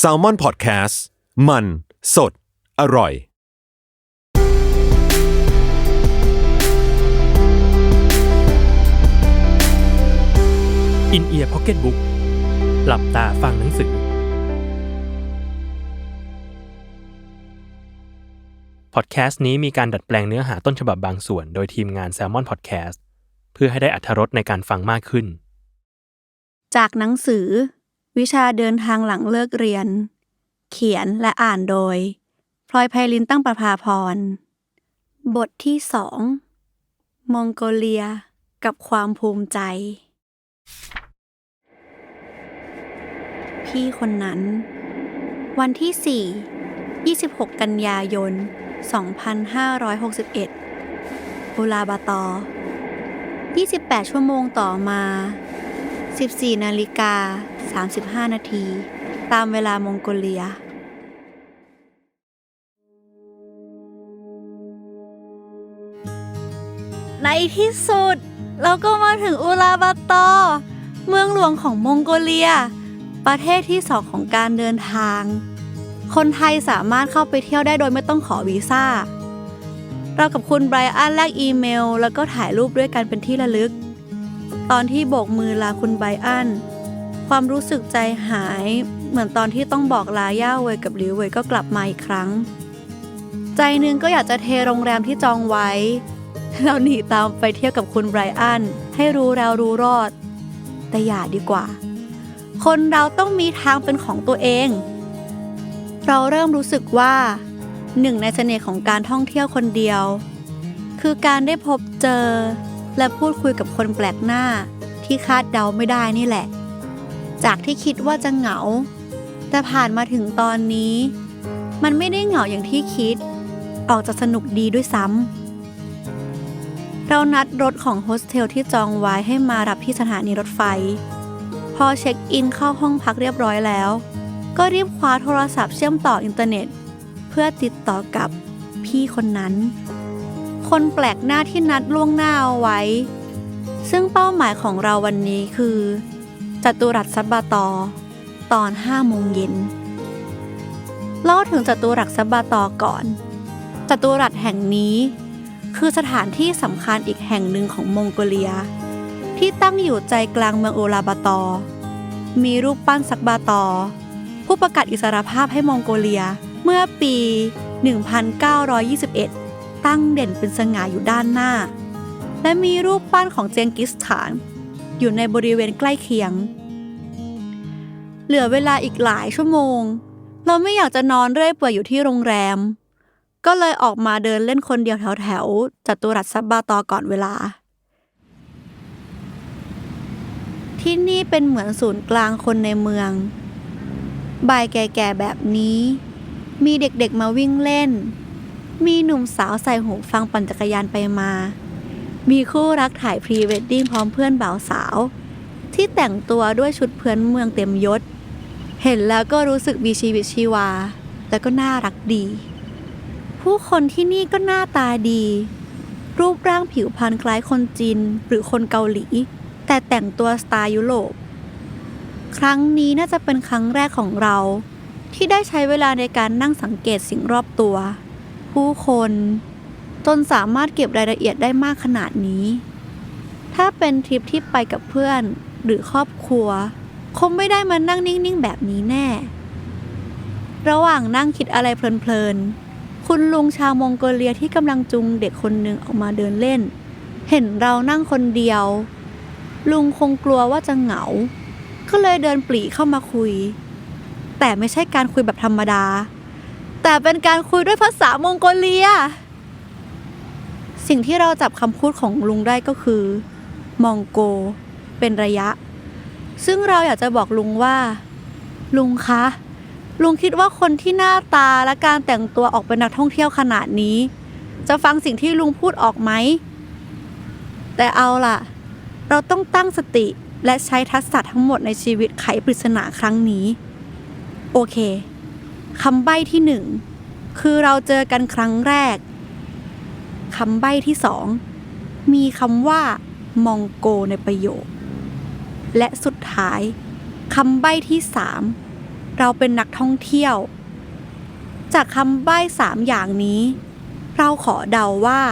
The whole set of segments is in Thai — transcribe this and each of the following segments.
s a l ม o n PODCAST มัน สด อร่อย อินเอียร์พ็อกเก็ตบุ๊กหลับตาฟังหนังสือ พอดแคสต์นี้มีการดัดแปลงเนื้อหาต้นฉบับบางส่วน โดยทีมงาน Salmon Podcast เพื่อให้ได้อัธรสในการฟังมากขึ้น จากหนังสือ วิชาเดินทางหลังเลิกเรียน เขียนและอ่านโดย พลอยไพลินตั้งประภาพร บทที่สองมองโกเลียกับความภูมิใจ พี่คนนั้น วันที่ 4 26 กันยายน 2561อุลาบาตอ 28 ชั่วโมงต่อมา 14นาฬิกา35 นาที ตามเวลามองโกเลียในที่สุด เราก็มาถึงอุลาบาตอเมืองหลวงของมองโกเลีย ประเทศที่สองของการเดินทาง คนไทยสามารถเข้าไปเที่ยวได้โดยไม่ต้องขอวีซ่า เรากับคุณไบรอันแลกอีเมล แล้วก็ถ่ายรูปด้วยกันเป็นที่ระลึก ตอนที่โบกมือลาคุณไบรอัน ความรู้สึกใจหาย เหมือนตอนที่ต้องบอกลาย่าเวยกับหลิวเวยก็กลับมาอีกครั้ง ใจนึงก็อยากจะเทโรงแรมที่จองไว้เราหนีตามไปเที่ยวกับคุณไบรอัน ให้รู้แล้วรู้รอด แต่อย่าดีกว่า คนเราต้องมีทางเป็นของตัวเอง เราเริ่มรู้สึกว่าหนึ่งในเสน่ห์ของการท่องเที่ยวคนเดียว คือการได้พบเจอ และพูดคุยกับคนแปลกหน้าที่คาดเดาไม่ได้นี่แหละ จากที่คิดว่าจะเหงา แต่ผ่านมาถึงตอนนี้ มันไม่ได้เหงาอย่างที่คิด ออกจะสนุกดีด้วยซ้ำเรานัดรถของโฮสเทลที่จองไว้ให้มารับที่สถานีรถไฟ พอเช็คอินเข้าห้องพักเรียบร้อยแล้ว ก็รีบคว้าโทรศัพท์เชื่อมต่ออินเทอร์เน็ต เพื่อติดต่อกับพี่คนนั้น คนแปลกหน้าที่นัดล่วงหน้าเอาไว้ ซึ่งเป้าหมายของเราวันนี้คือจัตุรัสซับบาตอ ตอน5โมงเย็นเล่าถึงจัตุรัสซับบาตอก่อน จัตุรัสแห่งนี้คือสถานที่สำคัญอีกแห่งหนึ่งของมองโกเลีย ที่ตั้งอยู่ใจกลางเมืองโอลาบาตอ มีรูปปั้นซักบาตอ ผู้ประกาศอิสรภาพให้มองโกเลียเมื่อปี 1921 ตั้งเด่นเป็นสง่าอยู่ด้านหน้า และมีรูปปั้นของเจงกิสถาน อยู่ในบริเวณใกล้เคียง เหลือเวลาอีกหลายชั่วโมง เราไม่อยากจะนอนเรื่อยเปื่อยอยู่ที่โรงแรม ก็เลยออกมาเดินเล่นคนเดียวแถวๆจัตุรัสซับบาตอก่อนเวลา ที่นี่เป็นเหมือนศูนย์กลางคนในเมืองบ่ายแก่ๆแบบนี้ มีเด็กๆมาวิ่งเล่น มีหนุ่มสาวใส่หูฟังปั่นจักรยานไปมา มีคู่รักถ่ายพรีเวดดิ้งพร้อมเพื่อนบ่าวสาว ที่แต่งตัวด้วยชุดเพื่อนเมืองเต็มยศ เห็นแล้วก็รู้สึกมีชีวิตชีวา และก็น่ารักดี ผู้คนที่นี่ก็หน้าตาดี รูปร่างผิวพรรณคล้ายคนจีนหรือคนเกาหลี แต่แต่งตัวสไตล์ยุโรป ครั้งนี้น่าจะเป็นครั้งแรกของเรา ที่ได้ใช้เวลาในการนั่งสังเกตสิ่งรอบตัว ผู้คน จนสามารถเก็บรายละเอียดได้มากขนาดนี้ ถ้าเป็นทริปที่ไปกับเพื่อนหรือครอบครัว คงไม่ได้มานั่งนิ่ง ๆ แบบนี้แน่ ระหว่างนั่งคิดอะไรเพลิน ๆ คุณลุงชาวมองโกเลียที่กำลังจุงเด็กคนหนึ่งออกมาเดินเล่น เห็นเรานั่งคนเดียว ลุงคงกลัวว่าจะเหงา ก็เลยเดินปรีเข้ามาคุย แต่ไม่ใช่การคุยแบบธรรมดา แต่เป็นการคุยด้วยภาษามองโกเลีย สิ่งที่เราจับคำพูดของลุงได้ก็คือ มองโก เป็นระยะ ซึ่งเราอยากจะบอกลุงว่า ลุงคะ ลุงคิดว่าคนที่หน้าตาและการแต่งตัวออกเป็นนักท่องเที่ยวขนาดนี้ จะฟังสิ่งที่ลุงพูดออกไหม แต่เอาล่ะ เราต้องตั้งสติและใช้ทักษะทั้งหมดในชีวิตไขปริศนาครั้งนี้ โอเค คำใบ้ที่หนึ่งคือเราเจอกันครั้งแรกคำใบ้ที่สองมีคำว่ามองโกในประโยค และสุดท้ายคำใบ้ที่สามเราเป็นนักท่องเที่ยว จากคำใบ้สามอย่างนี้ เราขอเดาว่า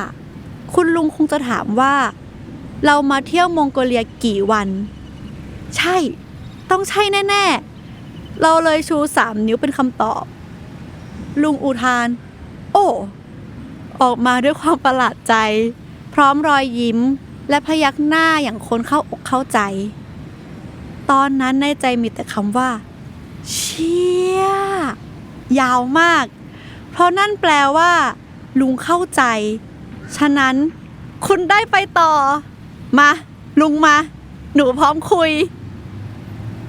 คุณลุงคงจะถามว่า เรามาเที่ยวมองโกเลียกี่วัน ใช่ ต้องใช่แน่ ๆ เราเลยชูสามนิ้วเป็นคำตอบ ลุงอุทาน โอ้ ออกมาด้วยความประหลาดใจ พร้อมรอยยิ้มและพยักหน้าอย่างคนเข้าอกเข้าใจ ตอนนั้นในใจมีแต่คำว่า เชี่ย ยาวมาก เพราะนั่นแปลว่า ลุงเข้าใจ ฉะนั้น คุณได้ไปต่อ มา ลุงมา หนูพร้อมคุย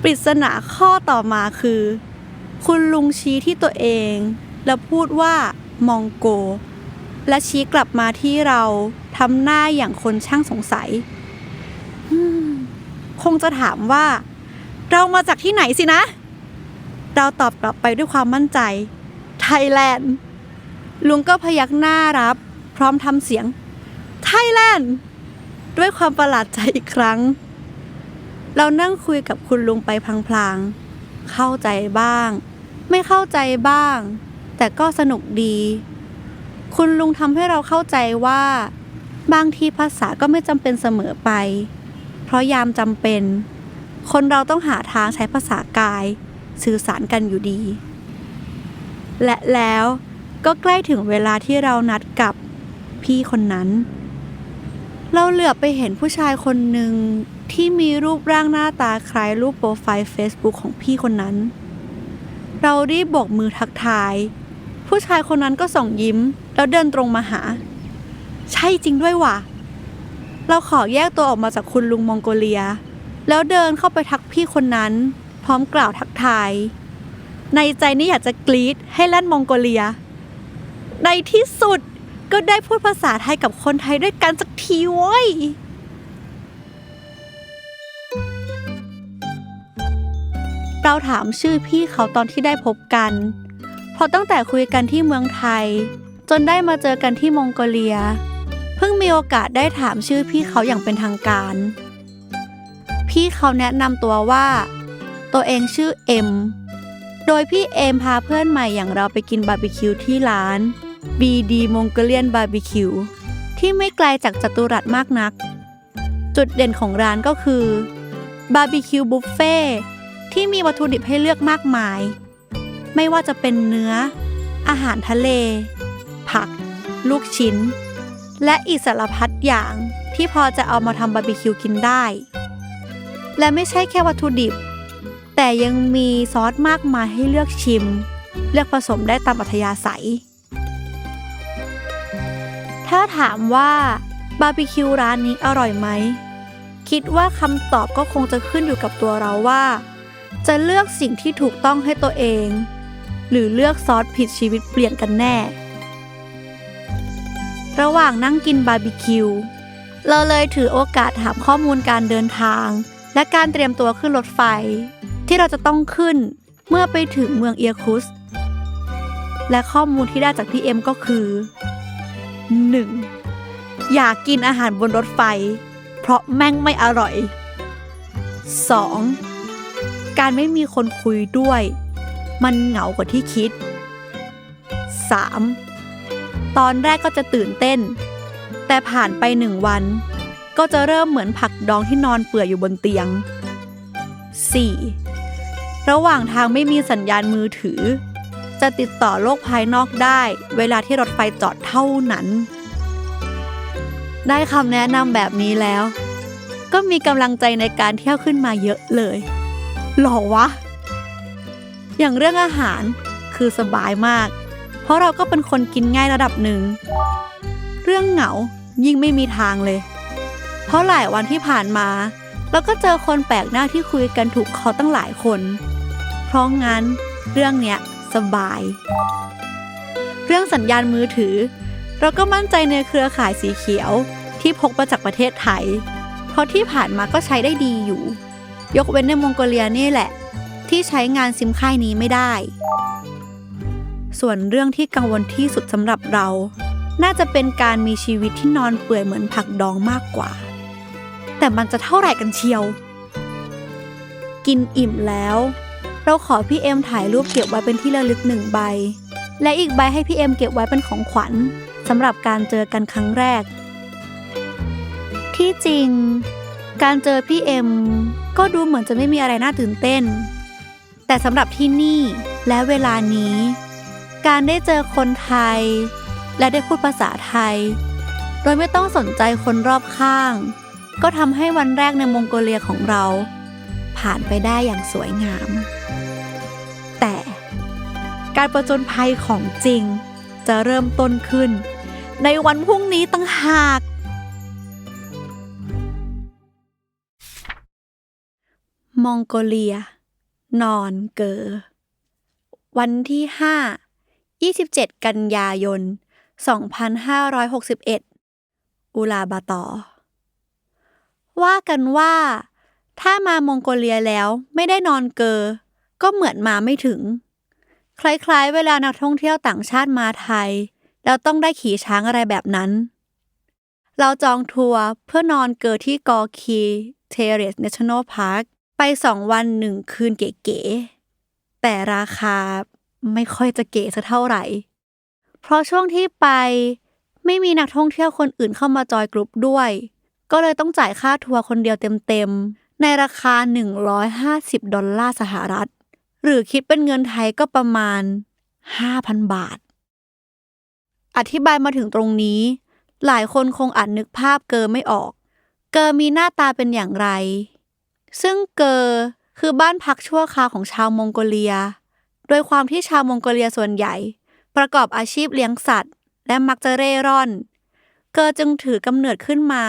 ปริศนาข้อต่อมาคือ คุณลุงชี้ที่ตัวเอง แล้วพูดว่ามองโก และชี้กลับมาที่เราทำหน้าอย่างคนช่างสงสัยคงจะถามว่า เรามาจากที่ไหนสินะ เราตอบกลับไปด้วยความมั่นใจ ไทยแลนด์ ลุงก็พยักหน้ารับ พร้อมทำเสียง ไทยแลนด์ ด้วยความประหลาดใจอีกครั้ง เรานั่งคุยกับคุณลุงไปพลางๆ เข้าใจบ้าง ไม่เข้าใจบ้าง แต่ก็สนุกดี คุณลุงทำให้เราเข้าใจว่า บางทีภาษาก็ไม่จำเป็นเสมอไป เพราะยามจำเป็น คนเราต้องหาทางใช้ภาษากาย สื่อสารกันอยู่ดี และแล้วก็ใกล้ถึงเวลาที่เรานัดกับพี่คนนั้น เราเหลือบไปเห็นผู้ชายคนหนึ่ง ที่มีรูปร่างหน้าตาคล้ายรูปโปรไฟล์ Facebook ของพี่คนนั้น เรารีบโบกมือทักทาย ผู้ชายคนนั้นก็ส่งยิ้ม แล้วเดินตรงมาหา ใช่จริงด้วยว่ะ เราขอแยกตัวออกมาจากคุณลุงมองโกเลีย แล้วเดินเข้าไปทักพี่คนนั้น พร้อมกล่าวทักทาย ในใจนี่อยากจะกรี๊ดให้ลั่นมองโกเลีย ในที่สุดก็ได้พูดภาษาไทยกับคนไทยด้วยกันสักทีเว้ย เราถามชื่อพี่เขาตอนที่ได้พบกัน เพราะตั้งแต่คุยกันที่เมืองไทย จนได้มาเจอกันที่มองโกเลีย เพิ่งมีโอกาสได้ถามชื่อพี่เขาอย่างเป็นทางการ พี่เขาแนะนำตัวว่า ตัวเองชื่อเอ็มโดยพี่เอมพาเพื่อนใหม่อย่างเราไปกินบาร์บีคิวที่ร้าน BD Mongolian Barbecue ที่ไม่ไกลจากจัตุรัสมากนัก จุดเด่นของร้านก็คือบาร์บีคิวบุฟเฟ่ ที่มีวัตถุดิบให้เลือกมากมาย ไม่ว่าจะเป็นเนื้อ อาหารทะเล ผัก ลูกชิ้น และอีกสารพัดอย่างที่พอจะเอามาทำบาร์บีคิวกินได้ และไม่ใช่แค่วัตถุดิบ แต่ยังมีซอสมากมายให้เลือกชิม เลือกผสมได้ตามอัธยาศัย ถ้าถามว่าบาร์บีคิวร้านนี้อร่อยไหม คิดว่าคำตอบก็คงจะขึ้นอยู่กับตัวเราว่า จะเลือกสิ่งที่ถูกต้องให้ตัวเอง หรือเลือกซอสผิดชีวิตเปลี่ยนกันแน่ ระหว่างนั่งกินบาร์บีคิว เราเลยถือโอกาสถามข้อมูลการเดินทาง และการเตรียมตัวขึ้นรถไฟ ที่เราจะต้องขึ้นเมื่อไปถึงเมืองเอียคุส และข้อมูลที่ได้จากพี่เอ็มก็คือ 1. อยากกินอาหารบนรถไฟ เพราะแม่งไม่อร่อย 2. การไม่มีคนคุยด้วย มันเหงากว่าที่คิด 3. ตอนแรกก็จะตื่นเต้น แต่ผ่านไปหนึ่งวัน ก็จะเริ่มเหมือนผักดองที่นอนเปื่อยอยู่บนเตียง 4. ระหว่างทางไม่มีสัญญาณมือถือ จะติดต่อโลกภายนอกได้ เวลาที่รถไฟจอดเท่านั้น ได้คำแนะนำแบบนี้แล้ว ก็มีกำลังใจในการเที่ยวขึ้นมาเยอะเลย หรอวะ อย่างเรื่องอาหารคือสบายมาก เพราะเราก็เป็นคนกินง่ายระดับหนึ่ง เรื่องเหงายิ่งไม่มีทางเลย เพราะหลายวันที่ผ่านมา เราก็เจอคนแปลกหน้าที่คุยกันถูกคอตั้งหลายคน เพราะงั้น เรื่องเนี้ยสบาย เรื่องสัญญาณมือถือ เราก็มั่นใจในเครือข่ายสีเขียวที่พกมาจากประเทศไทย เพราะที่ผ่านมาก็ใช้ได้ดีอยู่ ยกเว้นในมองโกเลียนี่แหละ ที่ใช้งานซิมค่ายนี้ไม่ได้ ส่วนเรื่องที่กังวลที่สุดสำหรับเรา น่าจะเป็นการมีชีวิตที่นอนเปื่อยเหมือนผักดองมากกว่า แต่มันจะเท่าไหร่กันเชียว กินอิ่มแล้ว เราขอพี่เอ็มถ่ายรูปเก็บไว้เป็นที่ระลึกหนึ่งใบ และอีกใบให้พี่เอ็มเก็บไว้เป็นของขวัญสำหรับการเจอกันครั้งแรก ที่จริง การเจอพี่เอ็มก็ดูเหมือนจะไม่มีอะไรน่าตื่นเต้น แต่สำหรับที่นี่และเวลานี้ การได้เจอคนไทย และได้พูดภาษาไทย โดยไม่ต้องสนใจคนรอบข้าง ก็ทำให้วันแรกในมองโกเลียของเรา ผ่านไปได้อย่างสวยงาม แต่การประจนภัยของจริงจะเริ่มต้นขึ้น ในวันพรุ่งนี้ตั้งหาก มองโกเลีย นอนเกอ วันที่5 27กันยายน2561อุลาบาตอ ว่ากันว่า ถ้ามามองโกเลียแล้วไม่ได้นอนเกอ ก็เหมือนมาไม่ถึง คล้ายๆ เวลานักท่องเที่ยวต่างชาติมาไทย แล้วต้องได้ขี่ช้างอะไรแบบนั้น เราจองทัวร์เพื่อนอนเกอที่กอคีเทเรสเนชั่นแนลพาร์ค ไปสองวันหนึ่งคืนเก๋ๆแต่ราคาไม่ค่อยจะเก๋สักเท่าไหร่ เพราะช่วงที่ไปไม่มีนักท่องเที่ยวคนอื่นเข้ามาจอยกรุ๊ปด้วย ก็เลยต้องจ่ายค่าทัวร์คนเดียวเต็มๆ ในราคา 150 ดอลลาร์สหรัฐ หรือคิดเป็นเงินไทยก็ประมาณ 5,000 บาท อธิบายมาถึงตรงนี้ หลายคนคงอาจนึกภาพเกอไม่ออก เกอมีหน้าตาเป็นอย่างไร ซึ่งเกอคือบ้านพักชั่วคราวของชาวมองโกเลีย โดยความที่ชาวมองโกเลียส่วนใหญ่ ประกอบอาชีพเลี้ยงสัตว์ และมักจะเร่ร่อน เกอจึงถือกำเนิดขึ้นมา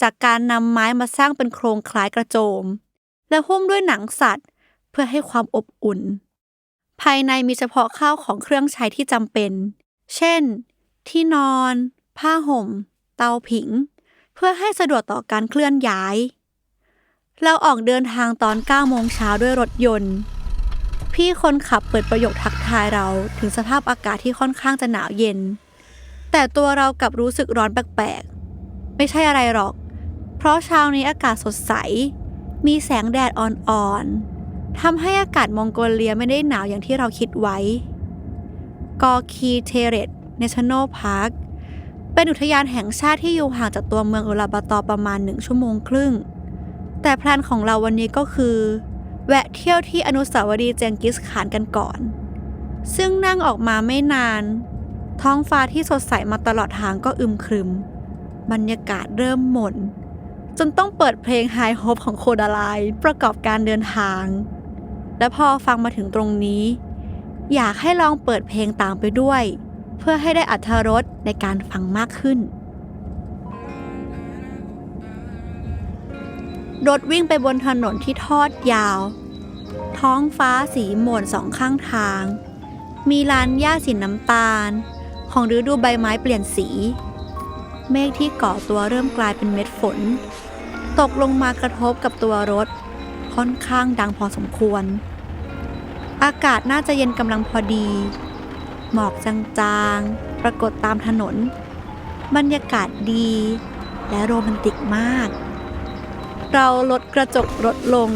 จากการนำไม้มาสร้างเป็นโครงคล้ายกระโจม และหุ้มด้วยหนังสัตว์ เพื่อให้ความอบอุ่น ภายในมีเฉพาะข้าวของเครื่องใช้ที่จำเป็น เช่น ที่นอน ผ้าห่ม เตาผิง เพื่อให้สะดวกต่อการเคลื่อนย้าย เราออกเดินทางตอน9โมงเช้าด้วยรถยนต์ พี่คนขับเปิดประโยคทักทายเราถึงสภาพอากาศที่ค่อนข้างจะหนาวเย็น แต่ตัวเรากลับรู้สึกร้อนแปลกๆ ไม่ใช่อะไรหรอก เพราะเช้านี้อากาศสดใส มีแสงแดดอ่อนๆทำให้อากาศมองโกเลียไม่ได้หนาวอย่างที่เราคิดไว้ กอคีเทเรตเนชั่นแนลพาร์คเป็นอุทยานแห่งชาติที่อยู่ห่างจากตัวเมืองอุลาบาตอประมาณหนึ่งชั่วโมงครึ่ง แต่แพลนของเราวันนี้ก็คือ แวะเที่ยวที่อนุสาวรีย์เจงกิสขานกันก่อน ซึ่งนั่งออกมาไม่นาน ท้องฟ้าที่สดใสมาตลอดทางก็อึมครึม บรรยากาศเริ่มหม่นจนต้องเปิดเพลง High Hope ของโคดาไลประกอบการเดินทาง และพอฟังมาถึงตรงนี้ อยากให้ลองเปิดเพลงตามไปด้วย เพื่อให้ได้อัธรสในการฟังมากขึ้น รถวิ่งไปบนถนนที่ทอดยาว ท้องฟ้าสีหม่นสองข้างทาง มีลานหญ้าสีน้ำตาล ของฤดูใบไม้เปลี่ยนสี เมฆที่ก่อตัวเริ่มกลายเป็นเม็ดฝน ตกลงมากระทบกับตัวรถ ค่อนข้างดังพอสมควร อากาศน่าจะเย็นกำลังพอดี หมอกจางๆ ปรากฏตามถนน บรรยากาศดีและโรแมนติกมาก เราลดกระจกรถลง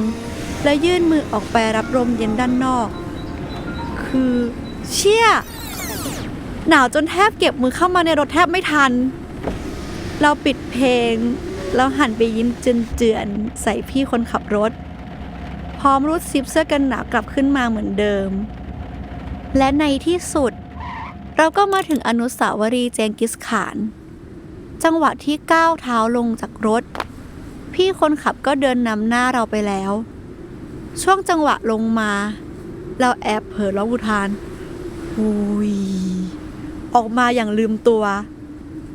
และยื่นมือออกไปรับลมเย็นด้านนอก คือเชี่ย หนาวจนแทบเก็บมือเข้ามาในรถแทบไม่ทัน เราปิดเพลง แล้วหันไปยิ้มเจือนๆใส่พี่คนขับรถ พร้อมรูดซิปเสื้อกันหนาวกลับขึ้นมาเหมือนเดิม และในที่สุด เราก็มาถึงอนุสาวรีย์เจงกิสขาน จังหวะที่ก้าวเท้าลงจากรถ พี่คนขับก็เดินนำหน้าเราไปแล้ว ช่วงจังหวะลงมา เราแอบเผลอร้องอุทานหุยออกมาอย่างลืมตัว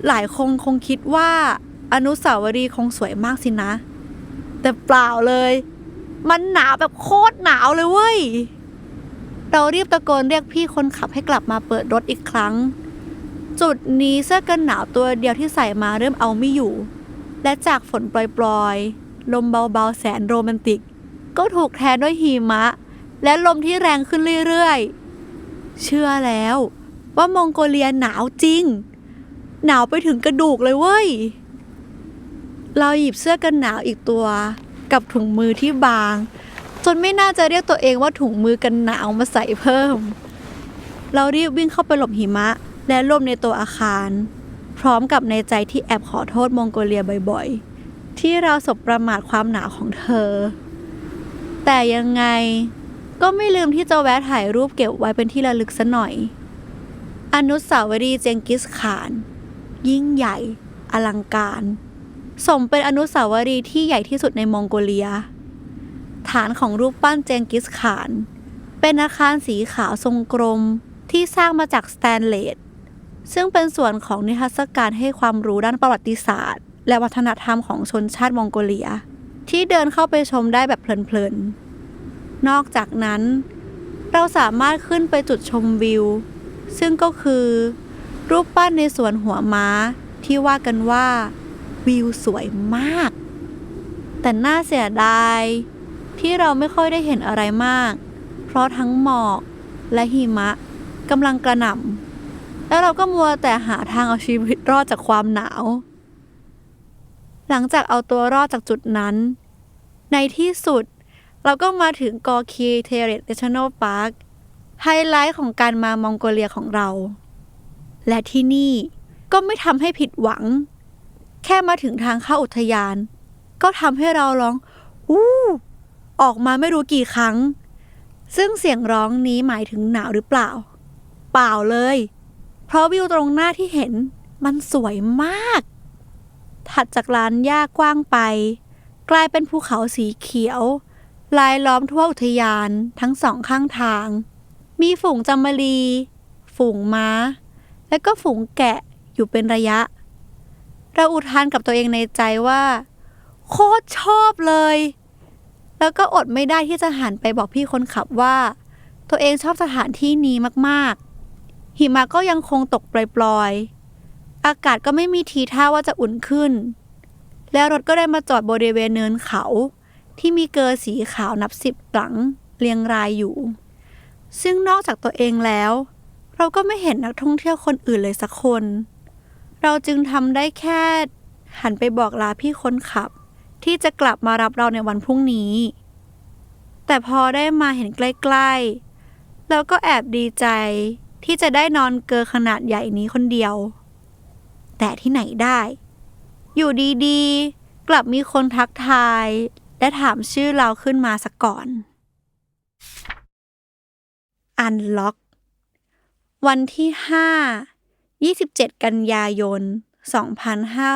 หลายคงคงคิดว่าอนุสาวรีย์คงสวยมากสินะ แต่เปล่าเลย มันหนาวแบบโคตรหนาวเลยเว้ย เรารีบตะโกนเรียกพี่คนขับให้กลับมาเปิดรถอีกครั้ง จุดนี้เสื้อกันหนาวตัวเดียวที่ใส่มาเริ่มเอาไม่อยู่ และจากฝนปล่อยๆ ลมเบาๆ แสนโรแมนติก ก็ถูกแทนด้วยหิมะ และลมที่แรงขึ้นเรื่อยๆ เชื่อแล้วว่ามองโกเลียหนาวจริง หนาวไปถึงกระดูกเลยเว้ย เราหยิบเสื้อกันหนาวอีกตัว กับถุงมือที่บาง จนไม่น่าจะเรียกตัวเองว่าถุงมือกันหนาวมาใส่เพิ่ม เรารีบวิ่งเข้าไปหลบหิมะ และลบในตัวอาคาร พร้อมกับในใจที่แอบขอโทษมองโกเลียบ่อยๆ ที่เราสบประมาทความหนาวของเธอ แต่ยังไงก็ไม่ลืมที่จะแวะถ่ายรูปเก็บไว้เป็นที่ระลึกซะหน่อย อนุสาวรีย์เจงกิสข่าน ยิ่งใหญ่ อลังการ สมเป็นอนุสาวรีย์ที่ใหญ่ที่สุดในมองโกเลีย ฐานของรูปปั้นเจงกิสข่าน เป็นอาคารสีขาวทรงกลมที่สร้างมาจากสแตนเลส ซึ่งเป็นส่วนของนิทรรศการให้ความรู้ด้านประวัติศาสตร์ และวัฒนธรรมของชนชาติมองโกเลีย ที่เดินเข้าไปชมได้แบบเพลินๆ นอกจากนั้น เราสามารถขึ้นไปจุดชมวิว ซึ่งก็คือ รูปปั้นในสวนหัวม้าที่ว่ากันว่า วิวสวยมาก แต่น่าเสียดาย ที่เราไม่ค่อยได้เห็นอะไรมาก เพราะทั้งหมอกและหิมะกำลังกระหน่ำ แล้วเราก็มัวแต่หาทางเอาชีวิตรอดจากความหนาว หลังจากเอาตัวรอดจากจุดนั้น ในที่สุด เราก็มาถึงกอคีเทเรตเนชั่นแนลพาร์คไฮไลท์ของการมามองโกเลียของเรา และที่นี่ก็ไม่ทำให้ผิดหวัง แค่มาถึงทางเข้าอุทยาน ก็ทำให้เราร้องอู้ออกมาไม่รู้กี่ครั้ง ซึ่งเสียงร้องนี้หมายถึงหนาวหรือเปล่า เปล่าเลย เพราะวิวตรงหน้าที่เห็นมันสวยมาก ถัดจากลานหญ้ากว้างไป กลายเป็นภูเขาสีเขียว ลายล้อมทั่วอุทยานทั้งสองข้างทาง มีฝูงจำมะรี ฝูงม้า และก็ฝูงแกะอยู่เป็นระยะ เราอุทานกับตัวเองในใจว่า โคตรชอบเลย แล้วก็อดไม่ได้ที่จะหันไปบอกพี่คนขับว่า ตัวเองชอบสถานที่นี้มากๆ หิมะก็ยังคงตกปล่อยๆ อากาศก็ไม่มีทีท่าว่าจะอุ่นขึ้น แล้วรถก็ได้มาจอดบริเวณเนินเขา ที่มีเกอสีขาวนับสิบหลังเรียงรายอยู่ ซึ่งนอกจากตัวเองแล้ว เราก็ไม่เห็นนักท่องเที่ยวคนอื่นเลยสักคน เราจึงทำได้แค่หันไปบอกลาพี่คนขับ ที่จะกลับมารับเราในวันพรุ่งนี้ แต่พอได้มาเห็นใกล้ๆเราก็แอบดีใจ ที่จะได้นอนเกอขนาดใหญ่นี้คนเดียว แต่ที่ไหนได้ อยู่ดีๆ กลับมีคนทักทาย และถามชื่อเราขึ้นมาสักก่อน อันล็อก วันที่5 27 กันยายน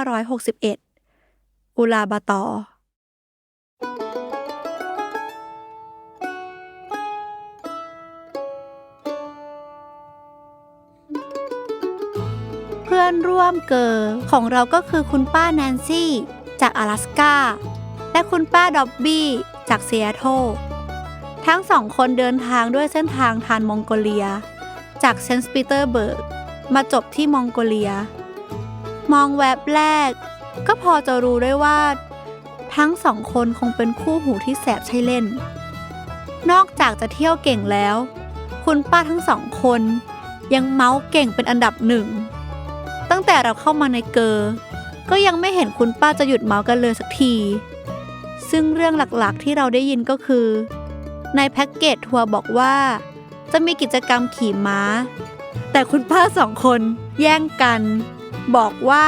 2561 อุลาบาตอ อนร่วมเกอของเราก็คือคุณป้าแนนซี่จาก阿拉สกาและคุณป้าดอบบี้จากเซีแอตทั้งสองคนเดินทางด้วยเส้นทางทานมองโกเลีย จากเซนต์ปีเตอร์เบิร์กมาจบที่มองโกเลีย มองแวบแรก ก็พอจะรู้ได้ว่า ทั้งสองคนคงเป็นคู่หูที่แสบใช่เล่น นอกจากจะเที่ยวเก่งแล้ว คุณป้าทั้งสองคนยังเมาส์เก่งเป็นอันดับหนึ่ง ตั้งแต่เราเข้ามาในเกอร์ก็ยังไม่เห็นคุณป้าจะหยุดเมาส์กันเลยสักที ซึ่งเรื่องหลักๆที่เราได้ยินก็คือ ในแพ็กเกจทัวร์บอกว่า จะมีกิจกรรมขี่ม้า แต่คุณป้าสองคนแย่งกัน บอกว่า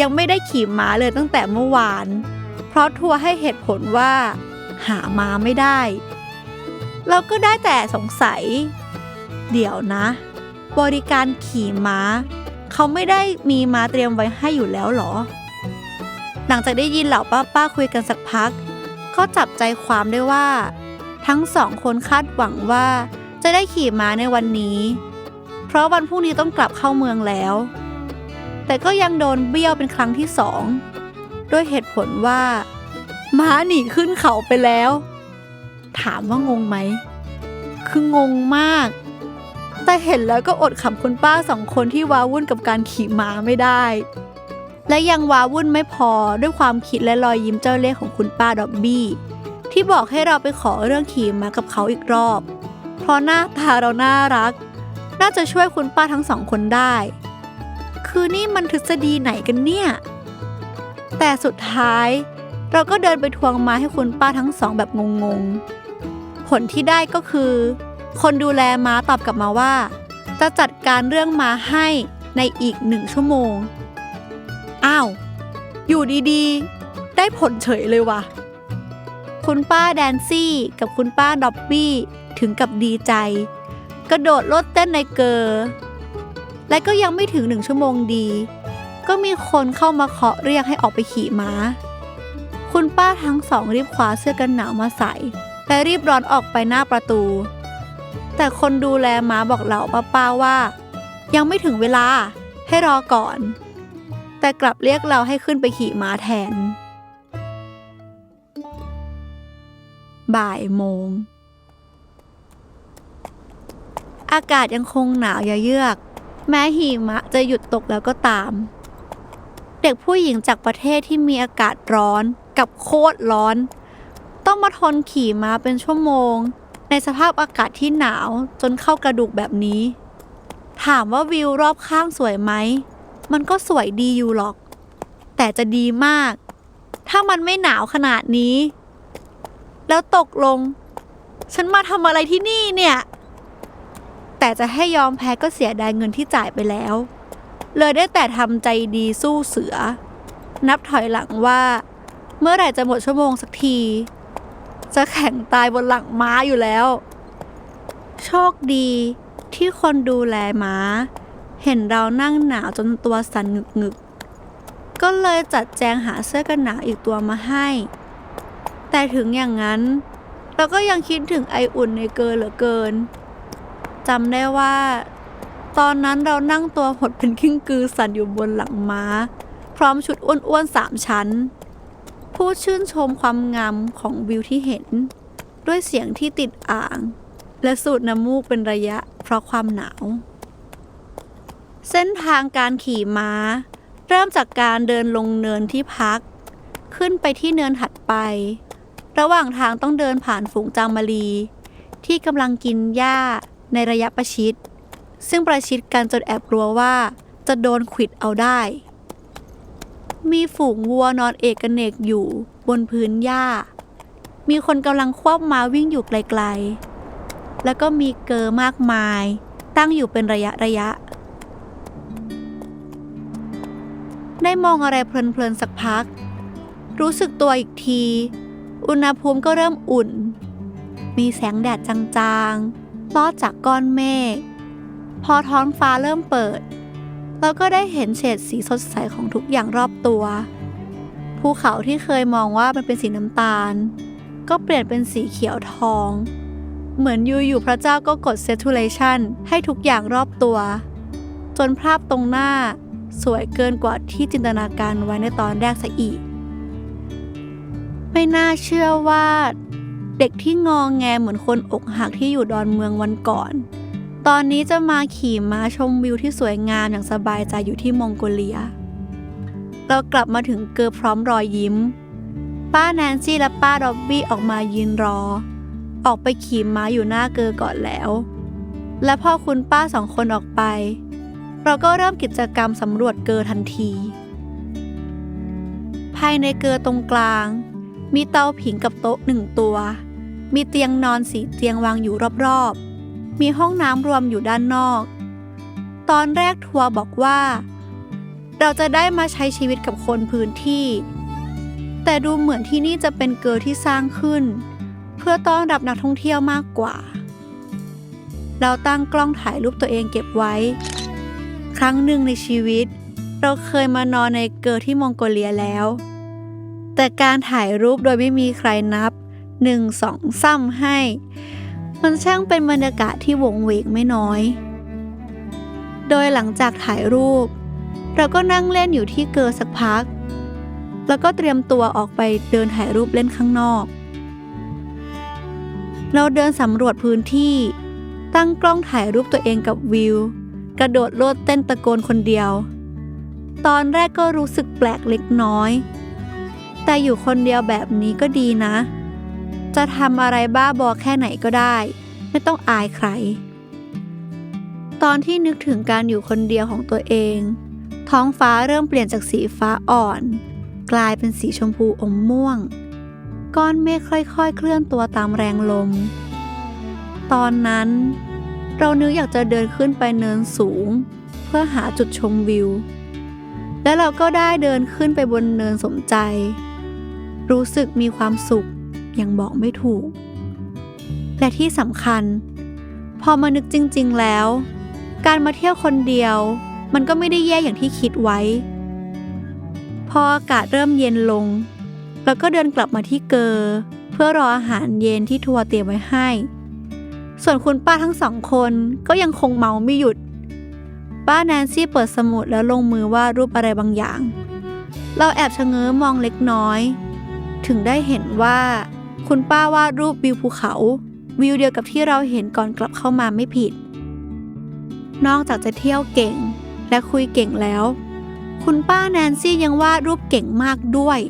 ยังไม่ได้ขี่ม้าเลยตั้งแต่เมื่อวาน เพราะทัวร์ให้เหตุผลว่า หาม้าไม่ได้ เราก็ได้แต่สงสัย เดี๋ยวนะ บริการขี่ม้า เขาไม่ได้มีม้าเตรียมไว้ให้อยู่แล้วหรอ หลังจากได้ยินเหล่าป้าป้าๆคุยกันสักพัก ก็จับใจความได้ว่า ทั้งสองคนคาดหวังว่าจะได้ขี่ม้าในวันนี้ เพราะวันพรุ่งนี้ต้องกลับเข้าเมืองแล้ว แต่ก็ยังโดนเบี้ยวเป็นครั้งที่สองด้วยเหตุผลว่า ม้าหนีขึ้นเขาไปแล้ว ถามว่างงไหม คืองงมาก แต่เห็นแล้วก็อดขำคุณป้าสองคนที่ว้าวุ่นกับการขี่ม้าไม่ได้ และยังว้าวุ่นไม่พอด้วยความคิดและรอยยิ้มเจ้าเล่ห์ของคุณป้าดอบบี้ ที่บอกให้เราไปขอเรื่องขี่ม้ากับเขาอีกรอบ เพราะหน้าตาเราน่ารัก น่าจะช่วยคุณป้าทั้งสองคนได้ คือนี่มันทฤษฎีไหนกันเนี่ย แต่สุดท้าย เราก็เดินไปทวงมาให้คุณป้าทั้งสองแบบงงๆ ผลที่ได้ก็คือ คนดูแลม้าตอบกลับมาว่า จะจัดการเรื่องม้าให้ในอีกหนึ่งชั่วโมง อ้าว อยู่ดีๆ ได้ผลเฉยเลยว่ะ คุณป้าแดนซี่กับคุณป้าดอบบี้ถึงกับดีใจ กระโดดโลดเต้นในเกอร์และก็ยังไม่ถึงหนึ่งชั่วโมงดี ก็มีคนเข้ามาเคาะเรียกให้ออกไปขี่ม้า คุณป้าทั้งสองรีบคว้าเสื้อกันหนาวมาใส่ และรีบร้อนออกไปหน้าประตู แต่คนดูแลม้าบอกเหล่าป้าๆว่า ยังไม่ถึงเวลาให้รอก่อน แต่กลับเรียกเราให้ขึ้นไปขี่ม้าแทน บ่ายโมง อากาศยังคงหนาวเยือก แม้หิมะจะหยุดตกแล้วก็ตาม เด็กผู้หญิงจากประเทศที่มีอากาศร้อนกับโคตรร้อน ต้องมาทนขี่ม้าเป็นชั่วโมง ในสภาพอากาศที่หนาวจนเข้ากระดูกแบบนี้ ถามว่าวิวรอบข้างสวยไหม มันก็สวยดีอยู่หรอก แต่จะดีมาก ถ้ามันไม่หนาวขนาดนี้ แล้วตกลง ฉันมาทำอะไรที่นี่เนี่ย แต่จะให้ยอมแพ้ก็เสียดายเงินที่จ่ายไปแล้ว เลยได้แต่ทำใจดีสู้เสือ นับถอยหลังว่า เมื่อไหร่จะหมดชั่วโมงสักที จะแข่งตายบนหลังม้าอยู่แล้ว โชคดีที่คนดูแลม้า เห็นเรานั่งหนาวจนตัวสั่นงึกๆ ก็เลยจัดแจงหาเสื้อกันหนาวอีกตัวมาให้ แต่ถึงอย่างนั้น เราก็ยังคิดถึงไออุ่นในเกินเหลือเกินจำได้ว่า ตอนนั้นเรานั่งตัวหดเป็นกิ้งกือสั่นอยู่บนหลังม้า พร้อมชุดอ้วนๆสามชั้น พูดชื่นชมความงามของวิวที่เห็น ด้วยเสียงที่ติดอ่าง และสูดน้ำมูกเป็นระยะเพราะความหนาว เส้นทางการขี่ม้า เริ่มจากการเดินลงเนินที่พัก ขึ้นไปที่เนินถัดไป ระหว่างทางต้องเดินผ่านฝูงจางมารี ที่กำลังกินหญ้าในระยะประชิด ซึ่งประชิดกันจนแอบกลัวว่าจะโดนขิดเอาได้ มีฝูงวัวนอนเอกเนกอยู่บนพื้นหญ้า มีคนกำลังควบม้าวิ่งอยู่ไกลๆ แล้วก็มีเกอร์มากมาย ตั้งอยู่เป็นระยะระยะ ได้มองอะไรเพลินๆสักพัก รู้สึกตัวอีกที อุณหภูมิก็เริ่มอุ่น มีแสงแดดจางๆลอดจากก้อนเมฆพอท้องฟ้าเริ่มเปิด เราก็ได้เห็นเฉดสีสดใสของทุกอย่างรอบตัว ภูเขาที่เคยมองว่ามันเป็นสีน้ำตาล ก็เปลี่ยนเป็นสีเขียวทอง เหมือนอยู่ๆพระเจ้าก็กด saturation ให้ทุกอย่างรอบตัว จนภาพตรงหน้าสวยเกินกว่าที่จินตนาการไว้ในตอนแรกซะอีก ไม่น่าเชื่อว่า เด็กที่งองแงเหมือนคนอกหักที่อยู่ดอนเมืองวันก่อน ตอนนี้จะมาขี่ม้าชมวิวที่สวยงามอย่างสบายใจอยู่ที่มองโกเลีย เรากลับมาถึงเกอพร้อมรอยยิ้ม ป้าแนนซี่และป้าดอบบี้ออกมายืนรอ ออกไปขี่ม้าอยู่หน้าเกอก่อนแล้ว และพอคุณป้าสองคนออกไป เราก็เริ่มกิจกรรมสำรวจเกอทันที ภายในเกอตรงกลาง มีเตาผิงกับโต๊ะหนึ่งตัว มีเตียงนอนสีเตียงวางอยู่รอบๆ มีห้องน้ำรวมอยู่ด้านนอก ตอนแรกทัวร์บอกว่า เราจะได้มาใช้ชีวิตกับคนพื้นที่ แต่ดูเหมือนที่นี่จะเป็นเกอที่สร้างขึ้น เพื่อต้อนรับนักท่องเที่ยวมากกว่า เราตั้งกล้องถ่ายรูปตัวเองเก็บไว้ ครั้งหนึ่งในชีวิต เราเคยมานอนในเกอที่มองโกเลียแล้ว แต่การถ่ายรูปโดยไม่มีใครนับหนึ่งสองซ้ำให้ มันช่างเป็นบรรยากาศที่วงเวงไม่น้อย โดยหลังจากถ่ายรูป เราก็นั่งเล่นอยู่ที่เกอสักพัก แล้วก็เตรียมตัวออกไปเดินถ่ายรูปเล่นข้างนอก เราเดินสำรวจพื้นที่ ตั้งกล้องถ่ายรูปตัวเองกับวิว กระโดดโลดเต้นตะโกนคนเดียว ตอนแรกก็รู้สึกแปลกเล็กน้อย แต่อยู่คนเดียวแบบนี้ก็ดีนะ จะทำอะไรบ้าบอแค่ไหนก็ได้ ไม่ต้องอายใคร ตอนที่นึกถึงการอยู่คนเดียวของตัวเอง ท้องฟ้าเริ่มเปลี่ยนจากสีฟ้าอ่อน กลายเป็นสีชมพูอมม่วง ก้อนเมฆค่อยๆ เคลื่อนตัวตามแรงลม ตอนนั้น เรานึกอยากจะเดินขึ้นไปเนินสูง เพื่อหาจุดชมวิว และเราก็ได้เดินขึ้นไปบนเนินสมใจ รู้สึกมีความสุข ย่างบอกไม่ถูก และที่สำคัญ พอมานึกจริง ๆ แล้ว การมาเที่ยวคนเดียว มันก็ไม่ได้แย่อย่างที่คิดไว้ พออากาศเริ่มเย็นลงเราก็เดินกลับมาที่เกอร์เพื่อรออาหารเย็นที่ทัวร์เตรียมไว้ให้ ส่วนคุณป้าทั้งสองคนก็ยังคงเมาไม่หยุด ป้าแนนซี่เปิดสมุดแล้วลงมือวาดรูปอะไรบางอย่างเราแอบชะเง้อมองเล็กน้อย ถึงได้เห็นว่า คุณป้าวาดรูปวิวภูเขา วิวเดียวกับที่เราเห็นก่อนกลับเข้ามาไม่ผิด นอกจากจะเที่ยวเก่ง และคุยเก่งแล้ว คุณป้าแนนซี่ยังวาดรูปเก่งมากด้วย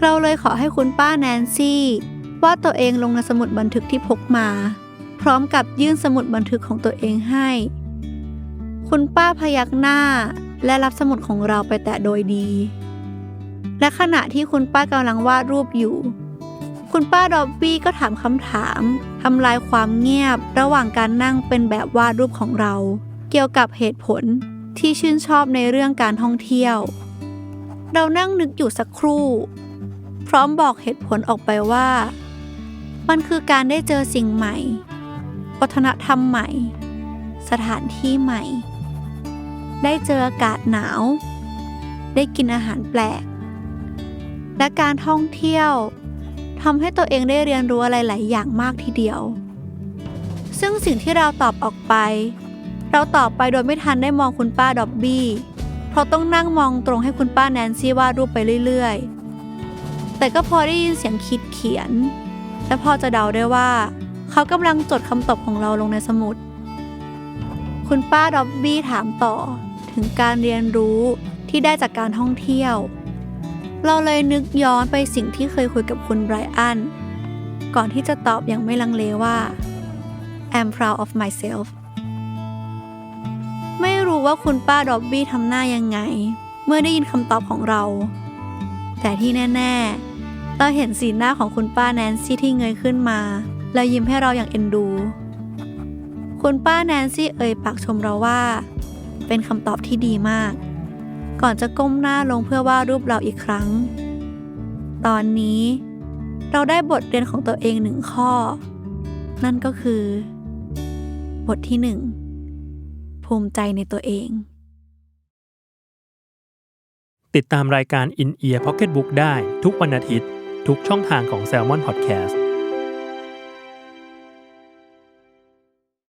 เราเลยขอให้คุณป้าแนนซี่วาดตัวเองลงในสมุดบันทึกที่พกมา พร้อมกับยื่นสมุดบันทึกของตัวเองให้ คุณป้าพยักหน้าและรับสมุดของเราไปแต่โดยดี และขณะที่คุณป้ากำลังวาดรูปอยู่ คุณป้าดอบบี้ก็ถามคำถามทำลายความเงียบ ระหว่างการนั่งเป็นแบบวาดรูปของเรา เกี่ยวกับเหตุผลที่ชื่นชอบในเรื่องการท่องเที่ยว เรานั่งนึกอยู่สักครู่ พร้อมบอกเหตุผลออกไปว่า มันคือการได้เจอสิ่งใหม่ วัฒนธรรมใหม่ สถานที่ใหม่ ได้เจออากาศหนาว ได้กินอาหารแปลก และการท่องเที่ยว ทำให้ตัวเองได้เรียนรู้อะไรหลายอย่างมากทีเดียว ซึ่งสิ่งที่เราตอบออกไป เราตอบไปโดยไม่ทันได้มองคุณป้าดอบบี้ เพราะต้องนั่งมองตรงให้คุณป้าแนนซี่วาดรูปไปเรื่อยๆ แต่ก็พอได้ยินเสียงคิดเขียน และพอจะเดาได้ว่า เขากำลังจดคำตอบของเราลงในสมุด คุณป้าดอบบี้ถามต่อถึงการเรียนรู้ที่ได้จากการท่องเที่ยว เราเลยนึกย้อนไปสิ่งที่เคยคุยกับคุณไบรอัน ก่อนที่จะตอบอย่างไม่ลังเลว่า I'm proud of myself ไม่รู้ว่าคุณป้าดอบบี้ทำหน้ายังไง เมื่อได้ยินคำตอบของเรา แต่ที่แน่ ๆ เราเห็นสีหน้าของคุณป้าแนนซี่ที่เงยขึ้นมา แล้วยิ้มให้เราอย่างเอ็นดู คุณป้าแนนซี่เอ่ยปากชมเราว่า เป็นคำตอบที่ดีมาก ก่อนจะก้มหน้าลงเพื่อวาดรูปเราอีกครั้ง ตอนนี้ เราได้บทเรียนของตัวเองหนึ่งข้อ นั่นก็คือ บทที่หนึ่งภูมิใจในตัวเอง ติดตามรายการ In Ear Pocketbook ได้ทุกวันอาทิตย์ ทุกช่องทางของ Salmon Podcast